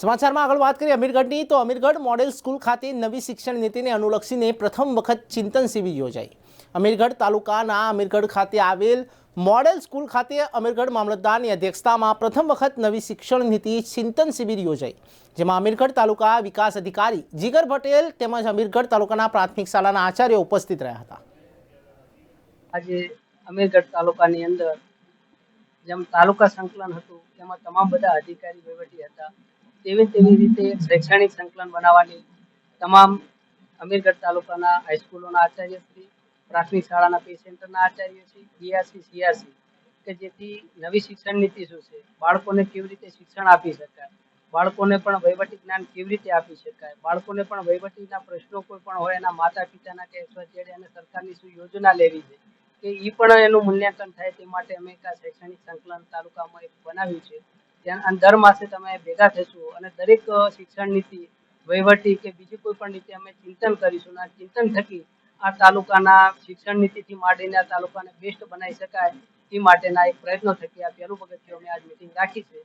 સમાચારમાં આગળ વાત કરીએ અમીરગઢની, તો અમીરગઢ મોડેલ સ્કૂલ ખાતે નવી શિક્ષણ નીતિને અનુલક્ષીને પ્રથમ વખત ચિંતન શિબિર યોજાઈ. અમીરગઢ તાલુકાના અમીરગઢ ખાતે આવેલ મોડેલ સ્કૂલ ખાતે અમીરગઢ મામલતદારની અધ્યક્ષતામાં પ્રથમ વખત નવી શિક્ષણ નીતિ ચિંતન શિબિર યોજાઈ. જેમાં અમીરગઢ તાલુકા વિકાસ અધિકારી જીગર પટેલ તેમજ અમીરગઢ તાલુકાના પ્રાથમિક શાળાના આચાર્ય ઉપસ્થિત રહ્યા હતા. આજે અમીરગઢ તાલુકાની અંદર જેમ તાલુકા સંકલન હતું, તેમાં તમામ બધા અધિકારી વહીવટી હતા. તેવી તેવી રીતે શૈક્ષણિક સંકલન બનાવવાની તમામ અમીરગઢ તાલુકાના હાઈસ્કૂલોના આચાર્યશ્રી, પ્રાથમિક શાળાના પે સેન્ટરના આચાર્યશ્રી બીઆરસી સીઆરસી કે જેથી નવી શિક્ષણ નીતિ શું છે, બાળકોને કેવી રીતે શિક્ષણ આપી શકાય, બાળકોને પણ વહીવટી જ્ઞાન કેવી રીતે આપી શકાય, બાળકોને પણ વહીવટીના પ્રશ્નો કોઈ પણ હોય એના માતા પિતાના કે અથવા અને સરકારની શું યોજના લેવી છે, કે એ પણ એનું મૂલ્યાંકન થાય તે માટે અમે શૈક્ષણિક સંકલન તાલુકામાં એક બનાવ્યું છે. દર માસે તમે ભેગા થશો અને દરેક શિક્ષણ નીતિ, વહીવટી કે બીજી કોઈ પણ નીતિ અમે ચિંતન કરીશું અને ચિંતન થકી આ તાલુકાના શિક્ષણ નીતિથી માંડીને આ તાલુકાને બેસ્ટ બનાવી શકાય એ માટેના એક પ્રયત્નો થકી આ પહેલું પગથિયું અમે આજ મિટિંગ રાખી છે.